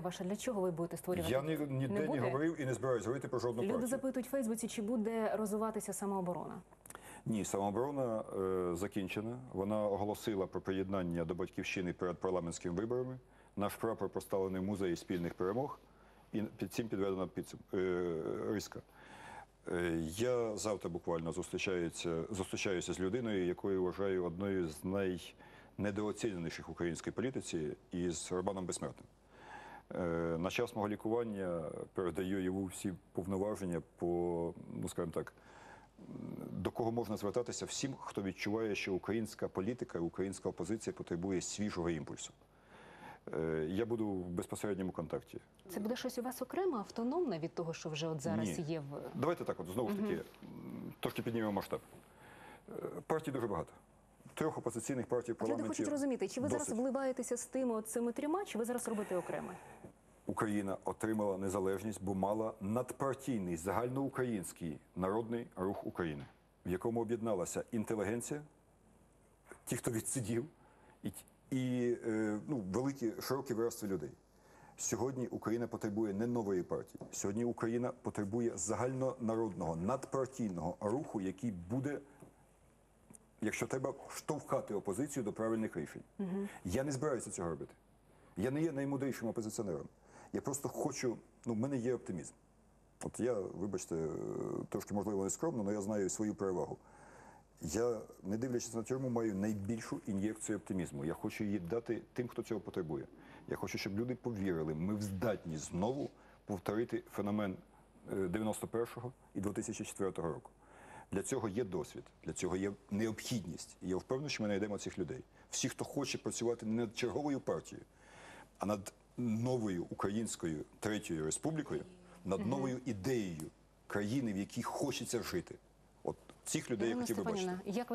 ваша, для чого ви будете створювати? Я ні, ніде не, буде? говорив і не збираюсь говорити про жодну Люди партію. запитують в Фейсбуці, чи буде розвиватися самооборона. Ні, самооборона е, закінчена. Вона оголосила про приєднання до батьківщини перед парламентськими виборами. Наш прапор поставлений в музеї спільних перемог, і під цим підведена підсум, е, риска. Е, я завтра буквально зустрічаюся, зустрічаюся з людиною, якою вважаю одною з найнедооціненіших в українській політиці, і з Романом Безсмертним. Е, На час мого лікування передаю йому всі повноваження по, ну скажімо так, до кого можна звертатися всім, хто відчуває, що українська політика, українська опозиція потребує свіжого імпульсу. Е, Я буду в безпосередньому контакті. Це буде щось у вас окремо, автономне від того, що вже от зараз Ні. є в Давайте так, от знову ж таки, м, трошки піднімемо масштаб. Е, Партій дуже багато. Трьох опозиційних партій в От люди хочуть розуміти, чи ви досить. зараз вливаєтеся з тими от цими трьома, чи ви зараз робите окремо? Україна отримала незалежність, бо мала надпартійний загальноукраїнський народний рух України, в якому об'єдналася інтелігенція, ті, хто відсидів, і, і е, ну, великі широкі верстви людей. Сьогодні Україна потребує не нової партії. Сьогодні Україна потребує загальнонародного надпартійного руху, який буде якщо треба штовхати опозицію до правильних рішень. Я не збираюся цього робити. Я не є наймудрішим опозиціонером. Я просто хочу, ну, в мене є оптимізм. От я, вибачте, е, трошки можливо не скромно, але я знаю свою перевагу. Я, не дивлячись на тюрму, маю найбільшу ін'єкцію оптимізму. Я хочу її дати тим, хто цього потребує. Я хочу, щоб люди повірили, ми здатні знову повторити феномен е, 91-го і 2004 року. Для цього є досвід, для цього є необхідність. І я впевнений, що ми знайдемо цих людей. Всі, хто хоче працювати не над черговою партією, а над новою українською третьою республікою, над новою ідеєю країни, в якій хочеться жити. От цих людей я хотів би бачити.